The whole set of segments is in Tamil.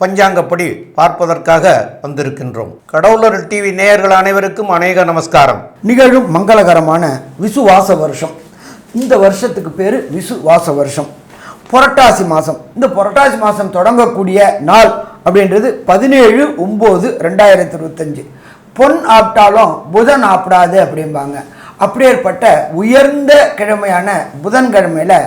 பஞ்சாங்கப்படி பார்ப்பதற்காக வந்திருக்கின்றோம். கடவுளர் டிவி நேயர்கள் அனைவருக்கும் அநேக நமஸ்காரம். நிகழும் மங்களகரமான விசுவாச வருஷம். இந்த வருஷத்துக்கு பேர் விசுவாச வருஷம். புரட்டாசி மாதம் இந்த புரட்டாசி மாதம் தொடங்கக்கூடிய நாள் அப்படின்றது பதினேழு ஒம்பது ரெண்டாயிரத்தி இருபத்தஞ்சு பொன் ஆப்டாலும் புதன் ஆப்டாது அப்படிம்பாங்க. அப்படியேற்பட்ட உயர்ந்த கிழமையான புதன்கிழமையில்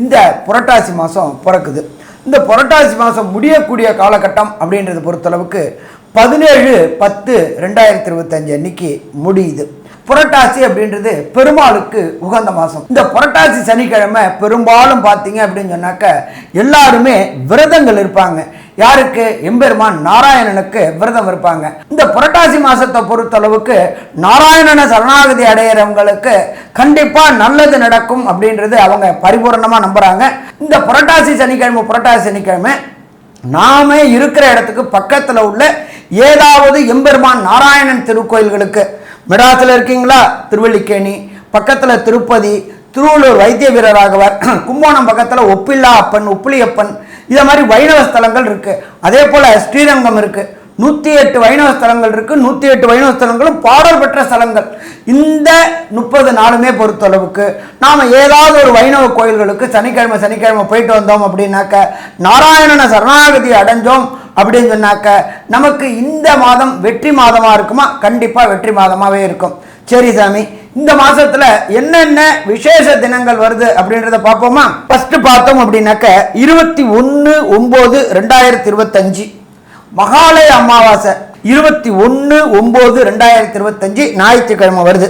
இந்த புரட்டாசி மாதம் பிறக்குது. இந்த புரட்டாசி மாதம் முடியக்கூடிய காலகட்டம் அப்படின்றத பொறுத்தளவுக்கு பதினேழு பத்து ரெண்டாயிரத்தி இருபத்தஞ்சு அன்னைக்கு முடியுது. புரட்டாசி அப்படின்றது பெருமாளுக்கு உகந்த மாதம் இந்த புரட்டாசி சனிக்கிழமை பெரும்பாலும் பார்த்தீங்க அப்படின்னு சொன்னாக்க எல்லாருமே விரதங்கள் இருப்பாங்க. யாருக்கு? எம்பெருமான் நாராயணனுக்கு விரதம் இருப்பாங்க. இந்த புரட்டாசி மாசத்தை பொறுத்தளவுக்கு நாராயணனை சரணாகதி அடையிறவங்களுக்கு கண்டிப்பா நல்லது நடக்கும் அப்படின்றது அவங்க பரிபூர்ணமா நம்புறாங்க. இந்த புரட்டாசி சனிக்கிழமை புரட்டாசி சனிக்கிழமை நாம இருக்கிற இடத்துக்கு பக்கத்துல உள்ள ஏதாவது எம்பெருமான் நாராயணன் திருக்கோயில்களுக்கு மெட்ராஸில் இருக்கீங்களா? திருவள்ளிக்கேணி பக்கத்தில் திருப்பதி. திருவள்ளூர் வைத்திய வீரராகவர். கும்போணம் பக்கத்தில் ஒப்பில்லா அப்பன் உப்பிலியப்பன். இதை மாதிரி வைணவ ஸ்தலங்கள் இருக்குது அதே போல் ஸ்ரீரங்கம் இருக்குது நூற்றி எட்டு வைணவ ஸ்தலங்கள் இருக்குது நூற்றி எட்டு வைணவ ஸ்தலங்களும் பாடல் பெற்ற ஸ்தலங்கள். இந்த முப்பது நாளுமே பொறுத்தளவுக்கு நாம் ஏதாவது ஒரு வைணவ கோயில்களுக்கு சனிக்கிழமை சனிக்கிழமை போயிட்டு வந்தோம் அப்படின்னாக்க நாராயணனை சரணாகதி அடைஞ்சோம். அப்படின்னு சொன்னாக்க நமக்கு இந்த மாதம் வெற்றி மாதமாக இருக்குமா? கண்டிப்பாக வெற்றி மாதமாகவே இருக்கும். சரி சாமி இந்த மாசத்துல என்னென்ன விசேஷ தினங்கள் வருது அப்படின்றத பார்ப்போமா? ஃபர்ஸ்ட் பார்த்தோம் அப்படின்னாக்க இருபத்தி ஒன்று ஒன்பது ரெண்டாயிரத்தி இருபத்தஞ்சு. மகாலய அமாவாசை இருபத்தி ஒன்று ஒம்பது ரெண்டாயிரத்தி இருபத்தஞ்சு ஞாயிற்றுக்கிழமை வருது.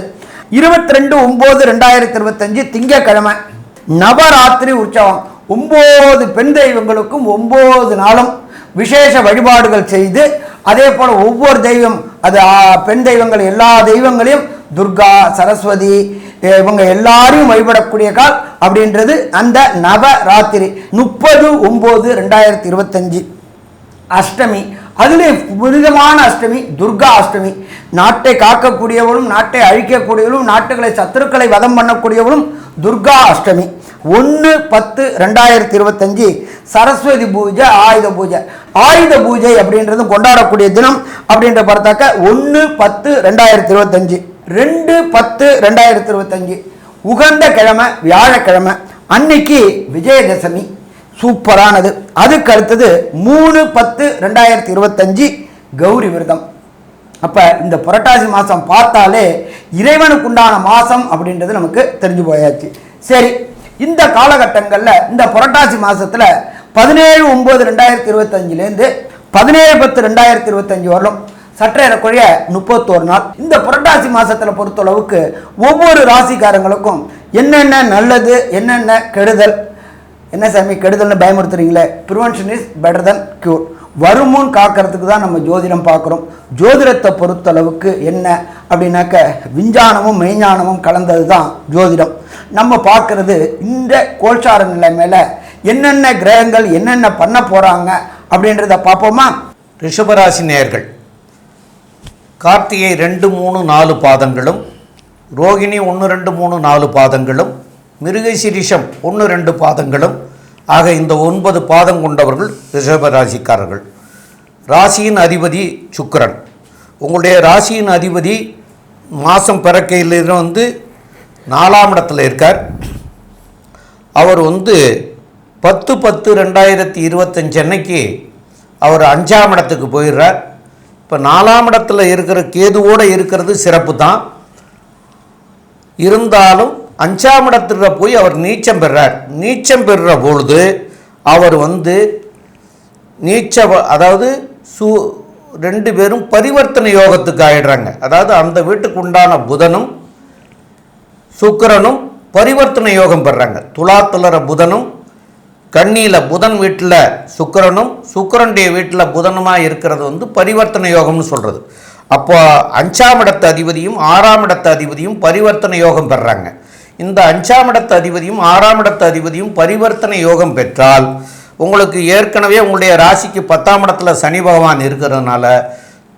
இருபத்தி ரெண்டு ஒம்பது ரெண்டாயிரத்தி இருபத்தஞ்சு திங்கக்கிழமை. நவராத்திரி உற்சவம். ஒம்பது பெண் தெய்வங்களுக்கும் ஒம்பது நாளும். விசேஷ வழிபாடுகள் செய்து அதே போல் ஒவ்வொரு தெய்வம் அது பெண் தெய்வங்கள் எல்லா தெய்வங்களையும் துர்கா சரஸ்வதி இவங்க எல்லாரையும் வழிபடக்கூடிய கால் அப்படின்றது அந்த நவராத்திரி முப்பது ஒம்பது ரெண்டாயிரத்தி இருபத்தஞ்சு. அஷ்டமி அதிலே புனிதமான அஷ்டமி துர்கா அஷ்டமி. நாட்டை காக்கக்கூடியவளும் நாட்டை அழிக்கக்கூடியவளும் நாட்டுகளை சத்துருக்களை வதம் பண்ணக்கூடியவளும் துர்கா அஷ்டமி. ஒன்று பத்து ரெண்டாயிரத்தி இருபத்தஞ்சி சரஸ்வதி பூஜை ஆயுத பூஜை. ஆயுத பூஜை அப்படின்றது கொண்டாடக்கூடிய தினம் அப்படின்ற பார்த்தாக்க ஒன்று பத்து ரெண்டாயிரத்தி இருபத்தஞ்சி. ரெண்டு பத்து ரெண்டாயிரத்தி இருபத்தஞ்சி. உகந்த கிழமை வியாழக்கிழமை. அன்னைக்கு விஜயதசமி. சூப்பரானது. அதுக்கு அடுத்தது மூணு பத்து ரெண்டாயிரத்தி இருபத்தஞ்சி கௌரி விரதம். அப்போ இந்த புரட்டாசி மாதம் பார்த்தாலே இறைவனுக்குண்டான மாதம் அப்படின்றது நமக்கு தெரிஞ்சு போயாச்சு. சரி இந்த காலகட்டங்களில் இந்த புரட்டாசி மாதத்தில் பதினேழு ஒம்பது ரெண்டாயிரத்தி இருபத்தஞ்சிலேருந்து பதினேழு பத்து ரெண்டாயிரத்தி இருபத்தஞ்சு வரலும் சற்றேறக்குறைய முப்பத்தோரு நாள். இந்த புரட்டாசி மாதத்தில் பொறுத்தளவுக்கு ஒவ்வொரு ராசிக்காரங்களுக்கும் என்னென்ன நல்லது என்னென்ன கெடுதல் என்ன சாமி கெடுதல்னு பயமுறுத்துறீங்களே? Prevention is better than cure வருமுன் காக்கிறதுக்கு தான் நம்ம ஜோதிடம் பார்க்குறோம். ஜோதிடத்தை பொறுத்தளவுக்கு என்ன அப்படின்னாக்க விஞ்ஞானமும் மெய்ஞானமும் கலந்தது தான் ஜோதிடம். நம்ம பார்க்குறது இந்த கோல்சார நிலை மேலே என்னென்ன கிரகங்கள் என்னென்ன பண்ண போகிறாங்க அப்படின்றத பார்ப்போமா? ரிஷபராசி நேயர்கள் கார்த்திகை ரெண்டு மூணு நாலு பாதங்களும் ரோகிணி ஒன்று ரெண்டு மூணு நாலு பாதங்களும் மிருகசிரிஷம் ஒன்று ரெண்டு பாதங்களும் ஆக இந்த ஒன்பது பாதம் கொண்டவர்கள் ரிஷபராசிக்காரர்கள். ராசியின் அதிபதி சுக்கரன். உங்களுடைய ராசியின் அதிபதி மாதம் பிறக்கையிலிருந்து வந்து நாலாம் இடத்துல இருக்கார். அவர் வந்து பத்து பத்து ரெண்டாயிரத்தி இருபத்தஞ்சு அன்னைக்கு அவர் அஞ்சாம் இடத்துக்கு போயிடுறார். இப்போ நாலாம் இடத்துல இருக்கிற கேதுவோடு இருக்கிறது சிறப்பு தான். இருந்தாலும் அஞ்சாம் இடத்துல போய் அவர் நீச்சம் பெறார். நீச்சம் பெறுற பொழுது அவர் வந்து நீச்ச அதாவது சு ரெண்டு பேரும் பரிவர்த்தனை யோகத்துக்கு ஆயிடுறாங்க. அதாவது அந்த வீட்டுக்கு உண்டான புதனும் சுக்கிரனும் பரிவர்த்தனை யோகம் பெறாங்க. துலாத்துலர புதனும் கண்ணியில் புதன் வீட்டில் சுக்கிரனும் சுக்கரனுடைய வீட்டில் புதனுமாக இருக்கிறது வந்து பரிவர்த்தனை யோகம்னு சொல்கிறது அப்போ அஞ்சாம் இடத்து அதிபதியும் ஆறாம் இடத்து அதிபதியும் பரிவர்த்தனை யோகம் பெறாங்க. இந்த அஞ்சாம் இடத்து அதிபதியும் ஆறாம் இடத்து அதிபதியும் பரிவர்த்தனை யோகம் பெற்றால் உங்களுக்கு ஏற்கனவே உங்களுடைய ராசிக்கு பத்தாம் இடத்துல சனி பகவான் இருக்கிறதுனால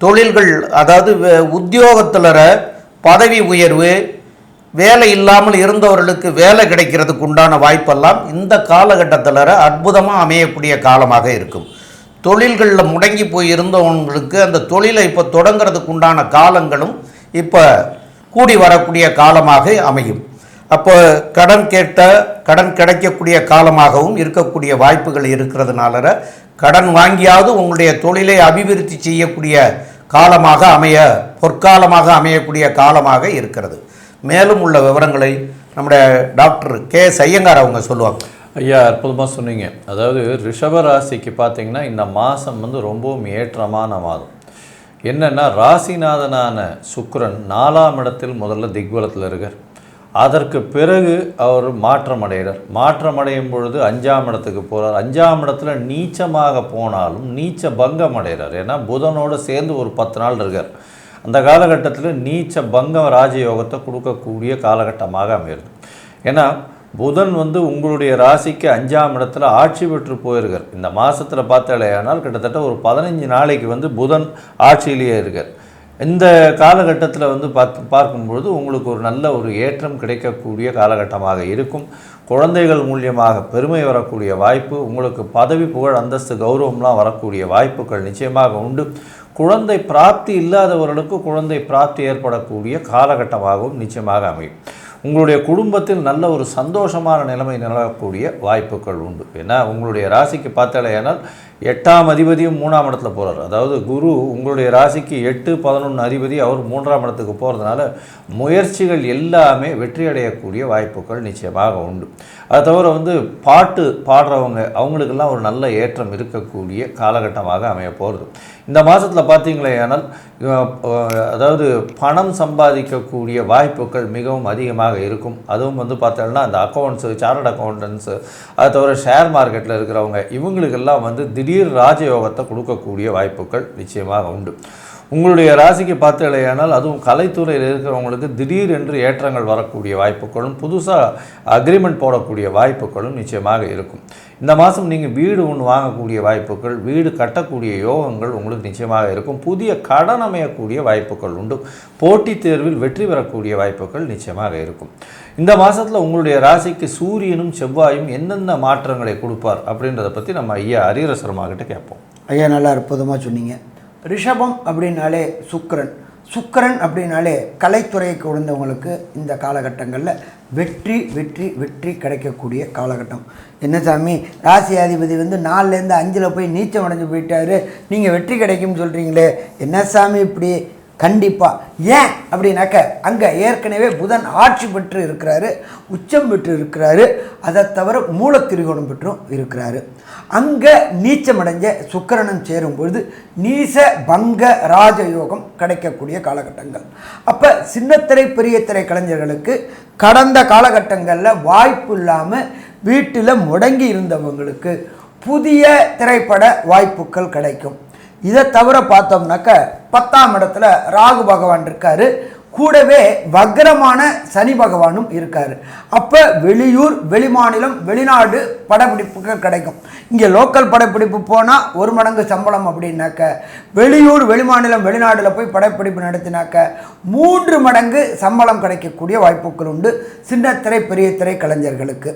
தொழில்கள் அதாவது உத்தியோகத்தில் பதவி உயர்வு வேலை இல்லாமல் இருந்தவர்களுக்கு வேலை கிடைக்கிறதுக்கு உண்டான வாய்ப்பெல்லாம் இந்த காலகட்டத்தில் அற்புதமாக அமையக்கூடிய காலமாக இருக்கும். தொழில்களில் முடங்கி போய் இருந்தவங்களுக்கு அந்த தொழிலை இப்போ தொடங்கிறதுக்கு உண்டான காலங்களும் இப்போ கூடி வரக்கூடிய காலமாக அமையும். அப்போ கடன் கேட்ட கடன் கிடைக்கக்கூடிய காலமாகவும் இருக்கக்கூடிய வாய்ப்புகள் இருக்கிறதுனால கடன் வாங்கியாவது உங்களுடைய தொழிலை அபிவிருத்தி செய்யக்கூடிய காலமாக அமைய பொற்காலமாக அமையக்கூடிய காலமாக இருக்கிறது. மேலும் உள்ள விவரங்களை நம்முடைய டாக்டர் கே. ஐயங்கார் அவங்க சொல்லுவாங்க. ஐயா அற்புதமாக சொன்னீங்க. அதாவது ரிஷப ராசிக்கு பார்த்தீங்கன்னா இந்த மாதம் வந்து ரொம்பவும் ஏற்றமான மாதம். என்னென்னா ராசிநாதனான சுக்கரன் நாலாம் இடத்தில் முதல்ல திக்வலத்தில் இருக்கார். அதற்கு பிறகு அவர் மாற்றம் அடைகிறார் மாற்றம் அடையும் பொழுது அஞ்சாம் இடத்துக்கு போகிறார் அஞ்சாம் இடத்துல நீச்சமாக போனாலும் நீச்ச பங்கம் அடைகிறார் ஏன்னா புதனோடு சேர்ந்து ஒரு பத்து நாள் இருக்கார். அந்த காலகட்டத்தில் நீச்ச பங்கம் ராஜயோகத்தை கொடுக்கக்கூடிய காலகட்டமாக அமையிறது ஏன்னா புதன் வந்து உங்களுடைய ராசிக்கு அஞ்சாம் இடத்துல ஆட்சி பெற்று போயிருக்கார். இந்த மாதத்தில் பார்த்தாலேயானால் கிட்டத்தட்ட ஒரு பதினஞ்சு நாளைக்கு வந்து புதன் ஆட்சியிலேயே இருக்கார். இந்த காலகட்டத்தில் வந்து பார்த்து பார்க்கும்பொழுது உங்களுக்கு ஒரு நல்ல ஒரு ஏற்றம் கிடைக்கக்கூடிய காலகட்டமாக இருக்கும். குழந்தைகள் மூலியமாக பெருமை வரக்கூடிய வாய்ப்பு உங்களுக்கு பதவி புகழ் அந்தஸ்து கௌரவம்லாம் வரக்கூடிய வாய்ப்புகள் நிச்சயமாக உண்டு. குழந்தை பிராப்தி இல்லாதவர்களுக்கு குழந்தை பிராப்தி ஏற்படக்கூடிய காலகட்டமாகவும் நிச்சயமாக அமையும். உங்களுடைய குடும்பத்தில் நல்ல ஒரு சந்தோஷமான நிலைமை நிலவக்கூடிய வாய்ப்புகள் உண்டு. ஏன்னா உங்களுடைய ராசிக்கு பார்த்தாலேயானால் எட்டாம் அதிபதியும் மூணாம் இடத்துல போகிறார் அதாவது குரு உங்களுடைய ராசிக்கு எட்டு பதினொன்று அதிபதி அவர் மூன்றாம் இடத்துக்கு போகிறதுனால முயற்சிகள் எல்லாமே வெற்றி அடையக்கூடிய வாய்ப்புகள் நிச்சயமாக உண்டு. அது தவிர வந்து பாட்டு பாடுறவங்க அவங்களுக்கெல்லாம் ஒரு நல்ல ஏற்றம் இருக்கக்கூடிய காலகட்டமாக அமைய போகிறது இந்த மாதத்தில் பார்த்தீங்களேயானால் அதாவது பணம் சம்பாதிக்கக்கூடிய வாய்ப்புகள் மிகவும் அதிகமாக இருக்கும். அதுவும் வந்து பார்த்தோம்னா அந்த அக்கௌண்ட்ஸு சார்ட் அக்கௌண்டன்ஸு அது தவிர ஷேர் மார்க்கெட்டில் இருக்கிறவங்க இவங்களுக்கெல்லாம் வந்து திடீர் ராஜயோகத்தை கொடுக்கக்கூடிய வாய்ப்புகள் நிச்சயமாக உண்டு. உங்களுடைய ராசிக்கு பார்த்து இல்லையானால் அதுவும் கலைத்துறையில் இருக்கிறவங்களுக்கு திடீர் என்று ஏற்றங்கள் வரக்கூடிய வாய்ப்புகளும் புதுசாக அக்ரிமெண்ட் போடக்கூடிய வாய்ப்புகளும் நிச்சயமாக இருக்கும். இந்த மாதம் நீங்கள் வீடு ஒன்று வாங்கக்கூடிய வாய்ப்புகள் வீடு கட்டக்கூடிய யோகங்கள் உங்களுக்கு நிச்சயமாக இருக்கும். புதிய கடன் அமையக்கூடிய வாய்ப்புகள் உண்டு. போட்டித் தேர்வில் வெற்றி பெறக்கூடிய வாய்ப்புகள் நிச்சயமாக இருக்கும். இந்த மாதத்தில் உங்களுடைய ராசிக்கு சூரியனும் செவ்வாயும் என்னென்ன மாற்றங்களை கொடுப்பார் அப்படின்றத பற்றி நம்ம ஐயா அரியர கிட்டே கேட்போம். ஐயா நல்லா அற்புதமாக சொன்னீங்க. ரிஷபம் அப்படின்னாலே சுக்கரன். சுக்கரன் அப்படின்னாலே கலைத்துறைக்கு உழந்தவங்களுக்கு இந்த காலகட்டங்களில் வெற்றி வெற்றி வெற்றி கிடைக்கக்கூடிய காலகட்டம். என்ன சாமி? ராசி அதிபதி வந்து நாலுலேருந்து அஞ்சில் போய் நீச்சம் அடைஞ்சு போயிட்டாரு. நீங்கள் வெற்றி கிடைக்கும்னு சொல்கிறீங்களே என்ன சாமி இப்படி? கண்டிப்பாக ஏன் அப்படின்னாக்க அங்கே ஏற்கனவே புதன் ஆட்சி பெற்று இருக்கிறாரு உச்சம் பெற்று இருக்கிறாரு அதை தவிர மூலத்திரிகோணம் பெற்றும் இருக்கிறாரு. அங்கே நீச்சமடைஞ்ச சுக்கரணம் சேரும் பொழுது நீச பங்க ராஜயோகம் கிடைக்கக்கூடிய காலகட்டங்கள். அப்போ சின்னத்திரை பெரிய திரை கலைஞர்களுக்கு கடந்த காலகட்டங்களில் வாய்ப்பு இல்லாமல் வீட்டில் முடங்கி இருந்தவங்களுக்கு புதிய திரைப்பட வாய்ப்புகள் கிடைக்கும். இதை தவிர பார்த்தோம்னாக்க பத்தாம் இடத்துல ராகு பகவான் இருக்காரு. கூடவே வக்ரமான சனி பகவானும் இருக்கார். அப்போ வெளியூர் வெளிமாநிலம் வெளிநாடு படப்பிடிப்புகள் கிடைக்கும். இங்கே லோக்கல் படப்பிடிப்பு போனால் ஒரு மடங்கு சம்பளம் அப்படின்னாக்க வெளியூர் வெளிமாநிலம் வெளிநாட்டில் போய் படப்பிடிப்பு நடத்தினாக்க மூன்று மடங்கு சம்பளம் கிடைக்கக்கூடிய வாய்ப்புகள் உண்டு. சின்ன திரை பெரிய திரை கலைஞர்களுக்கு.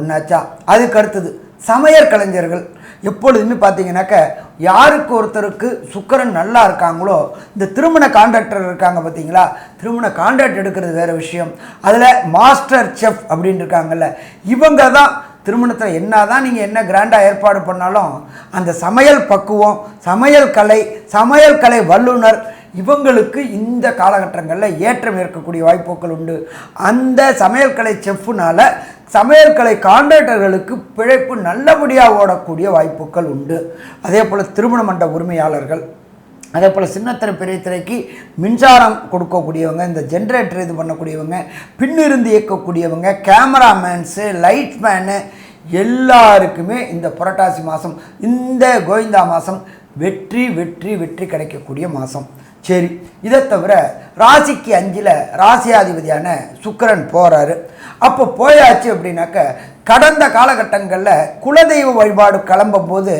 ஒன்றாச்சா அதுக்கு அடுத்தது சமையல் கலைஞர்கள். எப்பொழுதுமே பார்த்தீங்கன்னாக்க யாருக்கு ஒருத்தருக்கு சுக்கரன் நல்லா இருக்காங்களோ இந்த திருமண கான்ட்ராக்டர் இருக்காங்க பார்த்தீங்களா திருமண கான்ட்ராக்ட் எடுக்கிறது வேறு விஷயம். அதில் மாஸ்டர் செஃப் அப்படின்னு இருக்காங்கல்ல இவங்க தான் திருமணத்தில் என்ன தான் நீங்கள் என்ன கிராண்டாக ஏற்பாடு பண்ணாலும் அந்த சமையல் பக்குவம் சமையல் கலை சமையல் கலை வல்லுநர் இவங்களுக்கு இந்த காலகட்டங்களில் ஏற்றம் இருக்கக்கூடிய வாய்ப்புகள் உண்டு. அந்த சமையல் கலை சமையல்கலை சமையல் கலை கான்ட்ராக்டர்களுக்கு பிழைப்பு நல்லபடியாக ஓடக்கூடிய வாய்ப்புகள் உண்டு. அதே போல் திருமண மண்ட உரிமையாளர்கள் அதே போல் சின்னத்திரை பெரிய திரைக்கு மின்சாரம் கொடுக்கக்கூடியவங்க இந்த ஜென்ரேட்டர் இது பண்ணக்கூடியவங்க பின்னிருந்து இயக்கக்கூடியவங்க கேமராமேன்ஸு லைட்மேனு எல்லாருக்குமே இந்த புரட்டாசி மாதம் இந்த கோவிந்தா மாதம் வெற்றி வெற்றி வெற்றி கிடைக்கக்கூடிய மாதம் சரி இதை தவிர ராசிக்கு அஞ்சில் ராசியாதிபதியான சுக்கிரன் போகிறாரு அப்போ போயாச்சு அப்படின்னாக்க கடந்த காலகட்டங்களில் குலதெய்வ வழிபாடு கிளம்பும் போது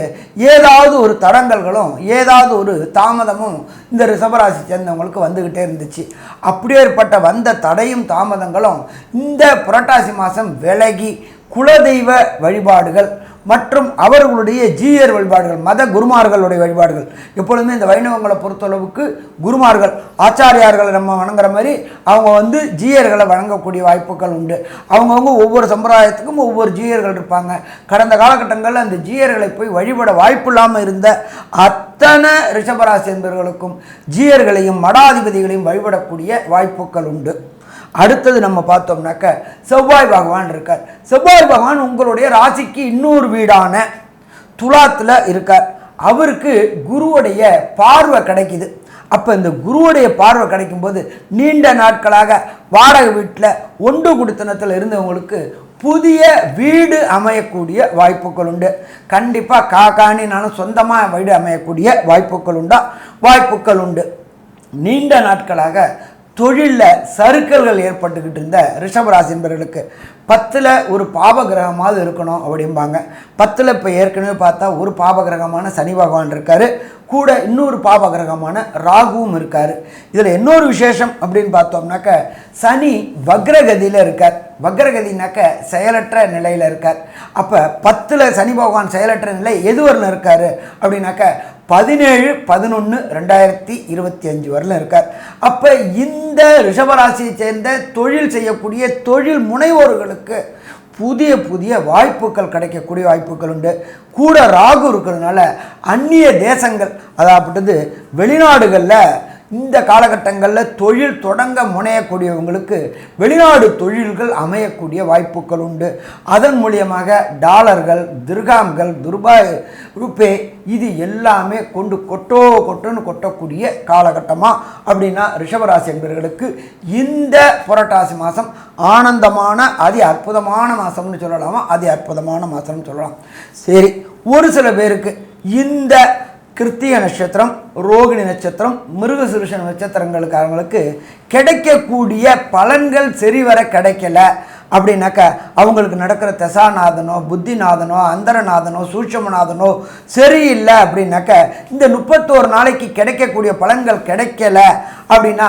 ஏதாவது ஒரு தடங்கல்களும் ஏதாவது ஒரு தாமதமும் இந்த ரிஷபராசி சேர்ந்தவங்களுக்கு வந்துக்கிட்டே இருந்துச்சு. அப்படியேற்பட்ட வந்த தடையும் தாமதங்களும் இந்த புரட்டாசி மாதம் விலகி குலதெய்வ வழிபாடுகள் மற்றும் அவர்களுடைய ஜீயர் வழிபாடுகள் மத குருமார்களுடைய வழிபாடுகள். எப்பொழுதுமே இந்த வைணவங்களை பொறுத்தளவுக்கு குருமார்கள் ஆச்சாரியார்களை நம்ம வணங்குற மாதிரி அவங்க வந்து ஜீயர்களை வணங்கக்கூடிய வாய்ப்புகள் உண்டு. அவங்கவுங்க ஒவ்வொரு சம்பிரதாயத்துக்கும் ஒவ்வொரு ஜீயர்கள் இருப்பாங்க. கடந்த காலகட்டங்களில் அந்த ஜீயர்களை போய் வழிபட வாய்ப்பு இல்லாமல் இருந்த அத்தனை ரிஷபராசி என்பவர்களுக்கும் ஜீயர்களையும் மடாதிபதிகளையும் வழிபடக்கூடிய வாய்ப்புகள் உண்டு. அடுத்தது நம்ம பார்த்தோம்னாக்க செவ்வாய் பகவான் இருக்கார். செவ்வாய் பகவான் உங்களுடைய ராசிக்கு இன்னொரு வீடான துலாத்தில் இருக்கார். அவருக்கு குருவுடைய பார்வை கிடைக்குது. அப்போ இந்த குருவுடைய பார்வை கிடைக்கும்போது நீண்ட நாட்களாக வாடகை வீட்டில் ஒன்று குடித்தனத்தில் இருந்தவங்களுக்கு புதிய வீடு அமையக்கூடிய வாய்ப்புகள் உண்டு. கண்டிப்பாக காக்காணி நானும் சொந்தமாக வீடு அமையக்கூடிய வாய்ப்புகள் உண்டா? வாய்ப்புகள் உண்டு. நீண்ட நாட்களாக தொழிலில் சறுக்கல்கள் ஏற்பட்டுக்கிட்டு இருந்த ரிஷபராசி என்பவர்களுக்கு பத்தில் ஒரு பாப கிரகமாவது இருக்கணும் அப்படிம்பாங்க. பத்தில் இப்போ ஏற்கனவே பார்த்தா ஒரு பாப கிரகமான சனி பகவான் இருக்கார். கூட இன்னொரு பாப கிரகமான ராகுவும் இருக்கார். இதில் இன்னொரு விசேஷம் அப்படின்னு பார்த்தோம்னாக்க சனி வக்ரகதியில் இருக்கார். வக்ரகதினாக்க செயலற்ற நிலையில் இருக்கார். அப்போ பத்தில் சனி பகவான் செயலற்ற நிலை எதுவரில் இருக்கார்? அப்படின்னாக்க பதினேழு பதினொன்று ரெண்டாயிரத்தி இருபத்தி அஞ்சு வரலும் இருக்கார். அப்போ இந்த ரிஷபராசியை சேர்ந்த தொழில் செய்யக்கூடிய தொழில் முனைவோர்களுக்கு புதிய புதிய வாய்ப்புகள் கிடைக்கக்கூடிய வாய்ப்புகள் உண்டு. கூட ராகு இருக்கிறதுனால அந்நிய தேசங்கள் அதாவது வெளிநாடுகளில் இந்த காலகட்டங்களில் தொழில் தொடங்க முனையக்கூடியவங்களுக்கு வெளிநாடு தொழில்கள் அமையக்கூடிய வாய்ப்புகள் உண்டு. அதன் மூலியமாக டாலர்கள் திருகாம்கள் துர்பாய் ரூபே இது எல்லாமே கொண்டு கொட்டோ கொட்டோன்னு கொட்டக்கூடிய காலகட்டமாக அப்படின்னா ரிஷபராசி என்பவர்களுக்கு இந்த புரட்டாசி மாதம் ஆனந்தமான அதி அற்புதமான மாதம்னு சொல்லலாமா? அதி அற்புதமான மாதம்னு சொல்லலாம். சரி ஒரு சில பேருக்கு இந்த கிருத்திக நட்சத்திரம் ரோகிணி நட்சத்திரம் மிருகசுருஷ நட்சத்திரங்களுக்காரங்களுக்கு கிடைக்கக்கூடிய பலன்கள் சரிவர கிடைக்கல அப்படின்னாக்கா அவங்களுக்கு நடக்கிற தசாநாதனோ புத்திநாதனோ அந்தரநாதனோ சூட்சமநாதனோ சரியில்லை அப்படின்னாக்க இந்த முப்பத்தோரு நாளைக்கு கிடைக்கக்கூடிய பலன்கள் கிடைக்கல அப்படின்னா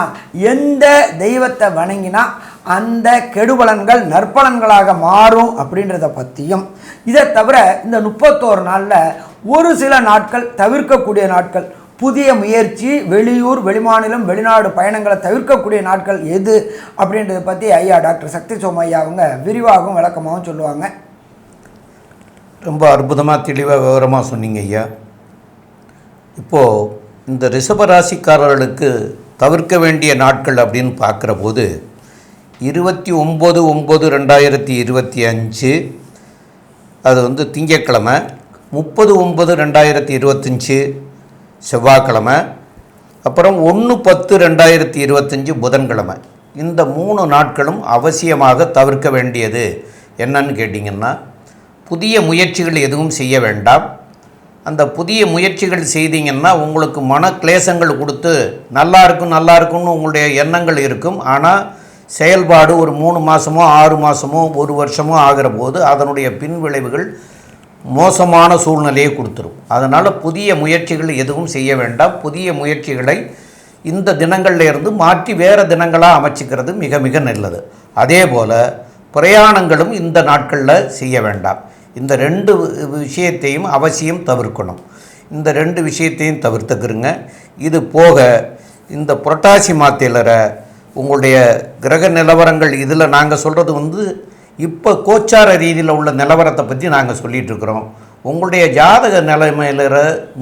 எந்த தெய்வத்தை வணங்கினா அந்த கெடுபலன்கள் நற்பலன்களாக மாறும் அப்படின்றத பற்றியும் இதை தவிர இந்த முப்பத்தோரு நாளில் ஒரு சில நாட்கள் தவிர்க்கக்கூடிய நாட்கள் புதிய முயற்சி வெளியூர் வெளிமாநிலம் வெளிநாடு பயணங்களை தவிர்க்கக்கூடிய நாட்கள் எது அப்படின்றத பற்றி ஐயா டாக்டர் சக்தி சோமையா அவங்க விரிவாகவும் விளக்கமாகவும் சொல்லுவாங்க. ரொம்ப அற்புதமாக தெளிவாக விவரமாக சொன்னீங்க ஐயா. இப்போது இந்த ரிஷபராசிக்காரர்களுக்கு தவிர்க்க வேண்டிய நாட்கள் அப்படின்னு பார்க்குற போது இருபத்தி ஒம்பது ஒம்பது ரெண்டாயிரத்தி இருபத்தி அஞ்சு அது வந்து திங்கக்கிழமை முப்பது ஒம்பது ரெண்டாயிரத்தி இருபத்தஞ்சி செவ்வாய்க்கிழமை. அப்புறம் ஒன்று பத்து ரெண்டாயிரத்தி இருபத்தஞ்சி புதன்கிழமை. இந்த மூணு நாட்களும் அவசியமாக தவிர்க்க வேண்டியது என்னன்னு கேட்டிங்கன்னா புதிய முயற்சிகள் எதுவும் செய்ய வேண்டாம். அந்த புதிய முயற்சிகள் செய்தீங்கன்னா உங்களுக்கு மன கிளேசங்கள் கொடுத்து நல்லா இருக்கும் நல்லா இருக்கும்னு உங்களுடைய எண்ணங்கள் இருக்கும். ஆனால் செயல்பாடு ஒரு மூணு மாதமோ ஆறு மாதமோ ஒரு வருஷமோ ஆகிற போது அதனுடைய பின்விளைவுகள் மோசமான சூழ்நிலையை கொடுத்துரும். அதனால் புதிய முயற்சிகள் எதுவும் செய்ய வேண்டாம். புதிய முயற்சிகளை இந்த தினங்கள்ல இருந்து மாற்றி வேறு தினங்களாக அமைச்சிக்கிறது மிக மிக நல்லது. அதே போல் பிரயாணங்களும் இந்த நாட்களில் செய்ய வேண்டாம். இந்த ரெண்டு விஷயத்தையும் அவசியம் தவிர்க்கணும். இந்த ரெண்டு விஷயத்தையும் தவிர்த்துக்கிறோங்க இது போக இந்த புரட்டாசி மாத்திலரை உங்களுடைய கிரக நிலவரங்கள் இதில் நாங்கள் சொல்கிறது வந்து இப்போ கோச்சார ரீதியில் உள்ள நிலவரத்தை பற்றி நாங்கள் சொல்லிகிட்ருக்குறோம் இருக்கிறோம். உங்களுடைய ஜாதக நிலைமையில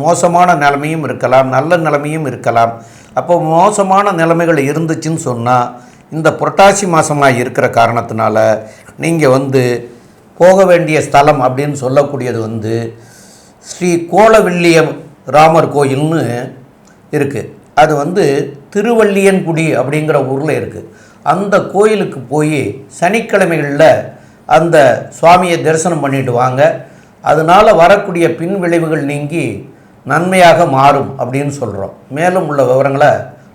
மோசமான நிலைமையும் இருக்கலாம் நல்ல நிலைமையும் இருக்கலாம். அப்போ மோசமான நிலைமைகள் இருந்துச்சுன்னு சொன்னால் இந்த புரட்டாசி மாதமாக இருக்கிற காரணத்தினால நீங்கள் வந்து போக வேண்டிய ஸ்தலம் அப்படின்னு சொல்லக்கூடியது வந்து ஸ்ரீ கோலவில்லியம் ராமர் கோயில்னு இருக்குது அது வந்து திருவள்ளியன்குடி அப்படிங்கிற ஊரில் இருக்குது அந்த கோயிலுக்கு போய் சனிக்கிழமைகளில் அந்த சுவாமியை தரிசனம் பண்ணிட்டு வாங்க. அதனால் வரக்கூடிய பின் விளைவுகள் நீங்கி நன்மையாக மாறும் அப்படின்னு சொல்கிறோம் மேலும் உள்ள விவரங்களை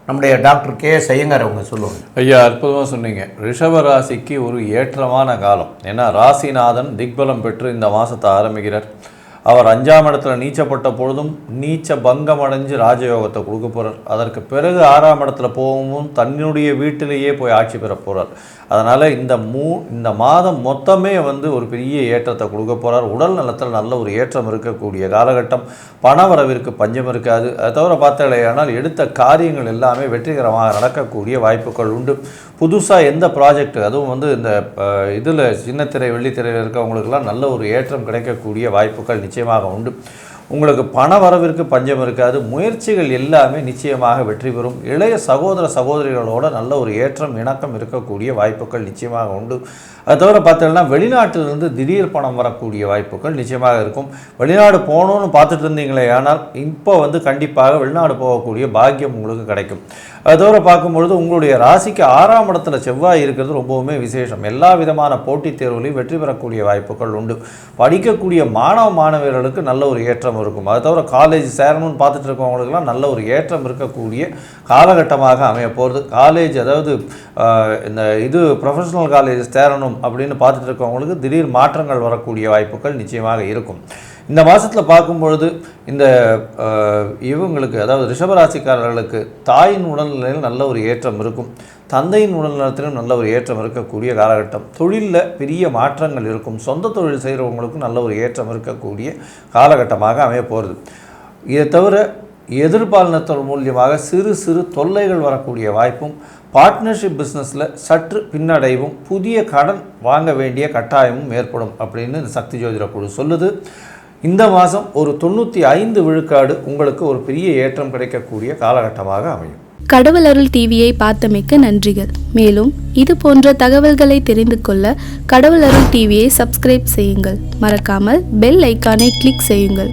நம்முடைய டாக்டர் கே செய்யங்கார் அவங்க சொல்லுவாங்க. ஐயா அற்புதமாக சொன்னீங்க. ரிஷப ராசிக்கு ஒரு ஏற்றமான காலம். ஏன்னா ராசிநாதன் திக்பலம் பெற்று இந்த மாதத்தை ஆரம்பிக்கிறார். அவர் அஞ்சாம் இடத்துல நீச்சப்பட்ட பொழுதும் நீச்ச பங்கம் அடைஞ்சு ராஜயோகத்தை கொடுக்க போகிறார் அதற்கு பிறகு ஆறாம் இடத்துல போகவும் தன்னுடைய வீட்டிலேயே போய் ஆட்சி பெற போகிறார் அதனால் இந்த மூ இந்த மாதம் மொத்தமே வந்து ஒரு பெரிய ஏற்றத்தை கொடுக்க போகிறார் உடல் நலத்தில் நல்ல ஒரு ஏற்றம் இருக்கக்கூடிய காலகட்டம். பணவரவிற்கு பஞ்சம் இருக்காது. அதை தவிர பார்த்தாலேயானால் எடுத்த காரியங்கள் எல்லாமே வெற்றிகரமாக நடக்கக்கூடிய வாய்ப்புகள் உண்டு. புதுசாக எந்த ப்ராஜெக்ட் அதுவும் வந்து இந்த இதில் சின்னத்திரை வெள்ளித்திரையில் இருக்கவங்களுக்கெல்லாம் நல்ல ஒரு ஏற்றம் கிடைக்கக்கூடிய வாய்ப்புகள் நிச்சயமாக உண்டு. உங்களுக்கு பண வரவிற்கு பஞ்சம் இருக்காது. முயற்சிகள் எல்லாமே நிச்சயமாக வெற்றி பெறும். இளைய சகோதர சகோதரிகளோட நல்ல ஒரு ஏற்றம் இணக்கம் இருக்கக்கூடிய வாய்ப்புகள் நிச்சயமாக உண்டு. அது தவிர பார்த்தீங்கன்னா வெளிநாட்டிலிருந்து திடீர் பணம் வரக்கூடிய வாய்ப்புகள் நிச்சயமாக இருக்கும். வெளிநாடு போகணும்னு பார்த்துட்டு இருந்தீங்களே ஆனால் இப்போ வந்து கண்டிப்பாக வெளிநாடு போகக்கூடிய பாக்கியம் உங்களுக்கு கிடைக்கும். அது தவிர பார்க்கும்பொழுது உங்களுடைய ராசிக்கு ஆறாம் இடத்துல செவ்வாய் இருக்கிறது ரொம்பவுமே விசேஷம். எல்லா விதமான போட்டித் தேர்வுலையும் வெற்றி பெறக்கூடிய வாய்ப்புகள் உண்டு. படிக்கக்கூடிய மாணவ மாணவியர்களுக்கு நல்ல ஒரு ஏற்றம் இருக்கும். அது தவிர காலேஜ் சேரணும்னு பார்த்துட்டு இருக்கவங்களுக்கெல்லாம் நல்ல ஒரு ஏற்றம் இருக்கக்கூடிய காலகட்டமாக அமைய போகிறது காலேஜ் அதாவது இந்த இது ப்ரொஃபஷனல் காலேஜ் சேரணும் அப்படின்னு பார்த்துட்டு இருக்கவங்களுக்கு திடீர் மாற்றங்கள் வரக்கூடிய வாய்ப்புகள் நிச்சயமாக இருக்கும். இந்த மாதத்தில் பார்க்கும்பொழுது இந்த இவங்களுக்கு அதாவது ரிஷபராசிக்காரர்களுக்கு தாயின் உடல்நிலையில் நல்ல ஒரு ஏற்றம் இருக்கும். தந்தையின் உடல்நலத்திலும் நல்ல ஒரு ஏற்றம் இருக்கக்கூடிய காலகட்டம். தொழிலில் பெரிய மாற்றங்கள் இருக்கும். சொந்த தொழில் செய்கிறவங்களுக்கும் நல்ல ஒரு ஏற்றம் இருக்கக்கூடிய காலகட்டமாக அமைய போகிறது இதை தவிர எதிர்பாலினத்தோர் மூலியமாக சிறு சிறு தொல்லைகள் வரக்கூடிய வாய்ப்பும் பார்ட்னர்ஷிப் பிஸ்னஸில் சற்று பின்னடைவும் புதிய கடன் வாங்க வேண்டிய கட்டாயமும் ஏற்படும் அப்படின்னு இந்த சக்தி ஜோதிட குழு சொல்லுது. இந்த மாதம் ஒரு தொண்ணூற்றி ஐந்து விழுக்காடு உங்களுக்கு ஒரு பெரிய ஏற்றம் கிடைக்கக்கூடிய காலகட்டமாக அமையும். கடவுள் அருள் டிவியை பார்த்தமைக்க நன்றிகள். மேலும் இது போன்ற தகவல்களை தெரிந்து கொள்ள கடவுள் அருள் டிவியை சப்ஸ்கிரைப் செய்யுங்கள். மறக்காமல் பெல் ஐக்கானை கிளிக் செய்யுங்கள்.